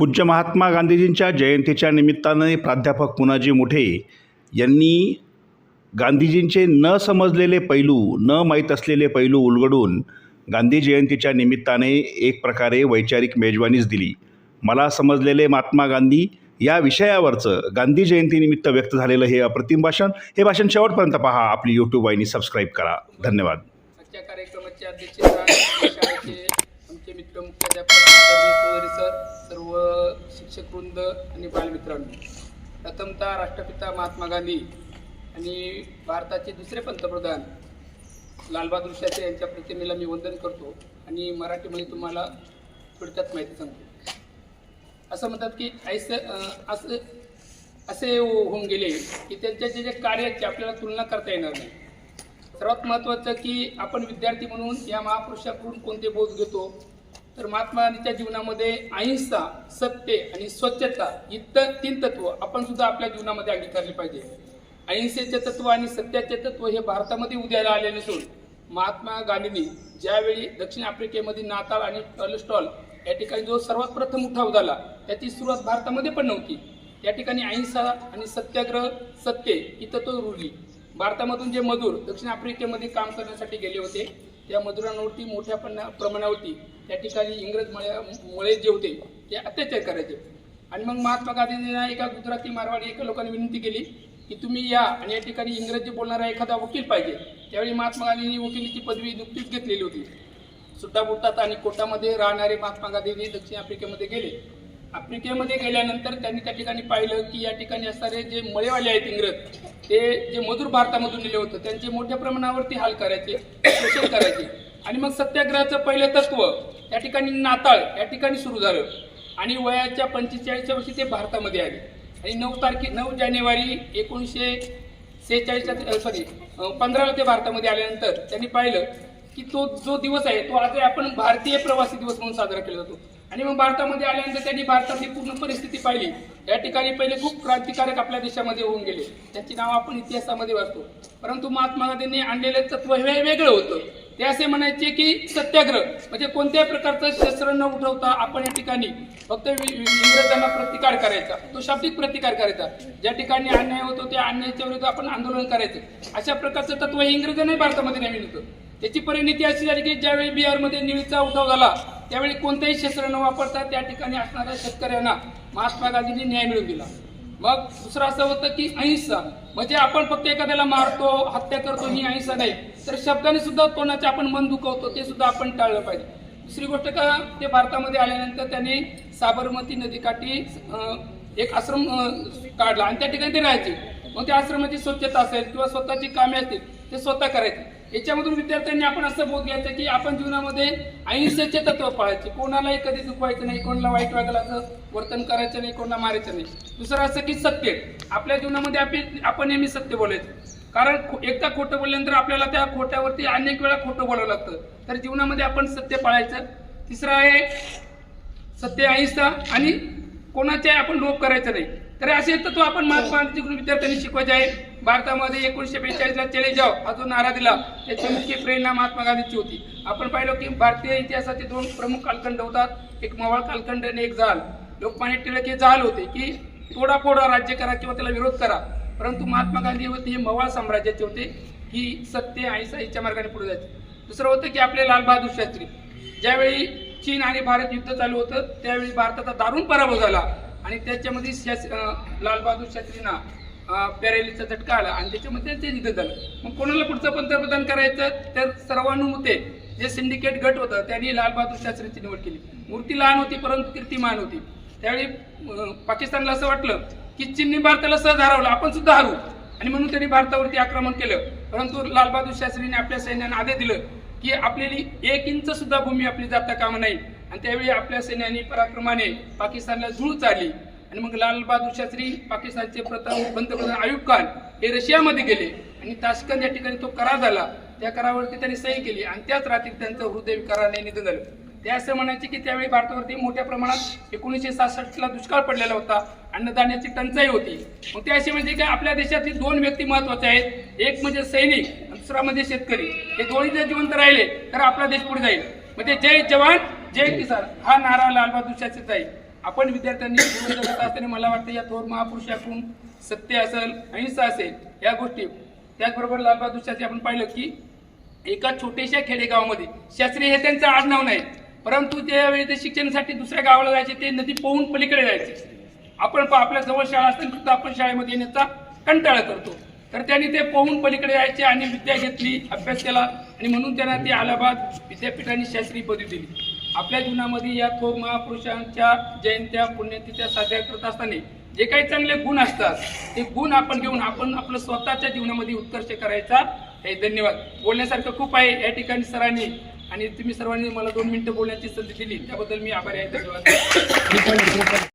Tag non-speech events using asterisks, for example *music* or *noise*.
पूज्य महात्मा गांधीजींच्या जयंतीच्या निमित्ताने प्राध्यापक पुनाजी मुठे यांनी गांधीजींचे न समजलेले पैलू न माहीत असलेले पैलू उलगडून गांधी जयंतीच्या निमित्ताने एक प्रकारे वैचारिक मेजवानीच दिली. मला समजलेले महात्मा गांधी या विषयावरचं गांधी जयंतीनिमित्त व्यक्त झालेलं हे अप्रतिम भाषण हे भाषण शेवटपर्यंत पहा. आपली यूट्यूब वाहिनी सबस्क्राईब करा. धन्यवाद. आजच्या कार्यक्रमाचे अध्यक्ष आमचे मित्र मुख्याध्यापक सर सर्व शिक्षक वृंद आणि बालमित्रांनो. प्रथमतः राष्ट्रपिता महात्मा गांधी आणि भारताचे दुसरे पंतप्रधान लालबहादूर शास्त्री यांच्या प्रतिमेला मी वंदन करतो आणि मराठीमध्ये तुम्हाला थोडक्यात माहिती सांगतो. असं म्हणतात की ऐसे असं असे होऊन गेले की त्यांच्या जे जे कार्याची आपल्याला तुलना करता येणार नाही. सर्वात महत्त्वाचं की आपण विद्यार्थी म्हणून या महापुरुषाकडून कोणते बोध घेतो? तर महात्मा गांधीच्या जीवनामध्ये अहिंसा सत्य आणि स्वच्छता इतर तीन तत्व आपण सुद्धा आपल्या जीवनामध्ये अंगीकारली पाहिजे. अहिंसेचे तत्व आणि सत्याचे तत्व हे भारतामध्ये उद्याला आलेले नसून महात्मा गांधींनी ज्यावेळी दक्षिण आफ्रिकेमध्ये नाताळ आणि टॉलस्टॉल या ठिकाणी जो सर्वात प्रथम उठाव झाला त्याची सुरुवात भारतामध्ये पण नव्हती. त्या ठिकाणी अहिंसा आणि सत्याग्रह सत्य ही तत्व रुळली भारतामधून जे मजूर दक्षिण आफ्रिकेमध्ये काम करण्यासाठी गेले होते त्या मजुरांवरती मोठ्या पन्ना प्रमाणावरती त्या ठिकाणी इंग्रज मळे मुळे जे होते ते अत्याचार करायचे. आणि मग महात्मा गांधींना एका गुजराती मारवाडी एका लोकांनी विनंती केली की तुम्ही या आणि या ठिकाणी इंग्रजी बोलणारा एखादा वकील पाहिजे. त्यावेळी महात्मा गांधींनी वकिलीची पदवी नुकतीच घेतलेली होती. सुट्टा बुट्टात आणि कोटामध्ये राहणारे महात्मा गांधींनी दक्षिण आफ्रिकेमध्ये गेले. आफ्रिकेमध्ये गेल्यानंतर त्यांनी त्या ठिकाणी पाहिलं की या ठिकाणी असणारे जे मळेवाले आहेत इंग्रज ते जे मजूर भारतामधून दिले होतं त्यांचे मोठ्या प्रमाणावरती हाल करायचे शोषण करायचे. आणि मग सत्याग्रहाचं पहिलं तत्व या ठिकाणी नाताळ या ठिकाणी सुरू झालं. आणि वयाच्या पंचेचाळीसच्या वर्षी ते भारतामध्ये आले. आणि नऊ तारखे नऊ जानेवारी एकोणीसशे सेहेचाळीसच्या सॉरी पंधराला ते भारतामध्ये आल्यानंतर त्यांनी पाहिलं की तो जो दिवस आहे तो आज आपण भारतीय प्रवासी दिवस म्हणून साजरा केला जातो. आणि मग भारतामध्ये आल्यानंतर त्यांनी भारतातली पूर्ण परिस्थिती पाहिली. या ठिकाणी पहिले खूप क्रांतिकारक आपल्या देशामध्ये होऊन गेले. त्याची नावं आपण इतिहासामध्ये वाचतो. परंतु महात्मा गांधींनी आणलेलं तत्व हे वेगळं होतं. ते असे म्हणायचे की सत्याग्रह म्हणजे कोणत्याही प्रकारचं शस्त्र न उठवता आपण या ठिकाणी फक्त वि- इंग्रजांना प्रतिकार करायचा तो शाब्दिक प्रतिकार करायचा. ज्या ठिकाणी अन्याय होतो त्या अन्यायाच्या विरुद्ध आपण आंदोलन करायचं. अशा प्रकारचं तत्व हे इंग्रजांनी भारतामध्ये नवीन होतं. त्याची परिणिती अशी झाली की ज्यावेळी बिहारमध्ये निळीचा उठाव झाला त्यावेळी कोणतंही शस्त्र न वापरता त्या ठिकाणी असणाऱ्या शेतकऱ्यांना महात्मा गांधींनी न्याय मिळवून दिला. मग दुसरं असं होतं की अहिंसा म्हणजे आपण फक्त एखाद्याला मारतो हत्या करतो ही अहिंसा नाही. तर शब्दाने सुद्धा कोणाचे आपण मन दुखवतो ते सुद्धा आपण टाळलं पाहिजे. दुसरी गोष्ट का ते भारतामध्ये आल्यानंतर त्यांनी साबरमती नदीकाठी एक आश्रम काढला आणि त्या ठिकाणी ते राहायचे. मग त्या आश्रमाची स्वच्छता असेल किंवा स्वतःची कामे असतील ते स्वतः करायचे. याच्यामधून विद्यार्थ्यांनी आपण असं बोध घ्यायचं की आपण जीवनामध्ये अहिंसेचे तत्व पाळायचे. कोणालाही कधी दुखवायचं नाही कोणाला वाईट वागलं वर्तन करायचं नाही कोणाला मारायचं नाही. दुसरं असं की सत्य. आपल्या जीवनामध्ये आपली आपण नेहमी सत्य बोलायचं. कारण खो- एकदा खोटं बोलल्यानंतर आपल्याला त्या खोट्यावरती अनेक वेळा खोटं बोलावं लागतं. तर जीवनामध्ये आपण सत्य पाळायचं. तिसरं आहे सत्य अहिंसा आणि कोणाचे आपण लोप करायचं नाही. तर असे तत्व आपण महात्मा गांधीकडून विद्यार्थ्यांनी शिकवायचे आहे भारतामध्ये एकोणीसशे बेचाळीसला चले जाव हा जो नारा दिला. त्याची मुख्य प्रेरणा महात्मा गांधीची होती. आपण पाहिलं की भारतीय इतिहासाचे दोन प्रमुख कालखंड होतात. एक मवाळ कालखंड आणि एक जाल. लोकमान्य टिळक हे जाल होते की थोडाफोडा राज्य करा किंवा त्याला विरोध करा. परंतु महात्मा गांधी होते हे मवाळ साम्राज्याचे होते. की सत्य अहिंसा हिच्या मार्गाने पुढे जायचे. दुसरं होतं की आपले लालबहादूर शास्त्री. ज्यावेळी चीन आणि भारत युद्ध चालू होतं त्यावेळी भारताचा दारुण पराभव झाला. आणि त्याच्यामध्ये शास- लालबहादूर शास्त्रींना पॅरेलिसचा झटका आला आणि त्याच्यामध्ये ते निधन झालं. मग कोणाला पुढचं पंतप्रधान करायचं? तर सर्वानुमते जे सिंडिकेट गट होतं त्यांनी लालबहादूर शास्त्रीची निवड केली. मूर्ती लहान होती परंतु कीर्तिमान होती. त्यावेळी पाकिस्तानला असं वाटलं की चीनने भारताला सहज हरवलं. आपण सुद्धा हरवू आणि म्हणून त्यांनी भारतावरती आक्रमण केलं. परंतु लालबहादूर शास्त्रीने आपल्या सैन्याने आदेश दिलं की आपल्याली एक इंच सुद्धा भूमी आपली जाता कामा नाही. आणि त्यावेळी आपल्या सैन्याने पराक्रमाने पाकिस्तानला धूळ चालली आणि मग लालबहादूर शास्त्री पाकिस्तानचे प्रथम पंतप्रधान आयुब खान हे रशियामध्ये गेले. आणि ताशकंद या ठिकाणी तो करार झाला. त्या करारावरती त्यांनी सही केली. आणि त्याच रात्री त्यांचं हृदयविकाराने निधन झालं. ते असं म्हणायचे की त्यावेळी भारतावरती मोठ्या प्रमाणात एकोणीसशे सासष्टला दुष्काळ पडलेला होता. अन्नधान्याची टंचाई होती. मग ते असे म्हणजे काय आपल्या देशातली दोन व्यक्ती महत्त्वाचे आहेत. एक म्हणजे सैनिक आणि दुसरा म्हणजे शेतकरी. हे दोन्ही जर जिवंत राहिले तर आपला देश पुढे जाईल. म्हणजे जय जवान जय किसान. हा नारा लालबहादूर शास्त्रीचा आहे. आपण विद्यार्थ्यांनी जीवन *coughs* जगत असताना मला वाटतं या थोर महापुरुषाकडून सत्य असेल अहिंसा असेल या गोष्टी. त्याचबरोबर लालबहादूर शास्त्री आपण पाहिलं की एका छोट्याशा खेडेगावामध्ये शास्त्री हे त्यांचं आडनाव नाही परंतु त्यावेळी ते शिक्षणासाठी दुसऱ्या गावाला जायचे ते नदी पोहून पलीकडे जायचे. आपण आपल्या जवळ शाळा असताना सुद्धा आपण शाळेमध्ये येण्याचा कंटाळा करतो. तर त्यांनी ते पोहून पलीकडे जायचे आणि विद्या घेतली अभ्यास केला आणि म्हणून त्यांना ती अलाहाबाद विद्यापीठाने शास्त्री पदवी दिली. आपल्या जीवनामध्ये या थोर महापुरुषांच्या जयंत्या पुण्यतिथ्या साजऱ्या करत असताना जे काही चांगले गुण असतात ते गुण आपण घेऊन आपण आपलं स्वतःच्या जीवनामध्ये उत्कर्ष करायचा हे धन्यवाद. बोलण्यासारखं खूप आहे या ठिकाणी सरांनी आणि तुम्ही सर्वांनी मला दोन मिनिटं बोलण्याची संधी दिली. त्याबद्दल मी आभारी आहे. धन्यवाद.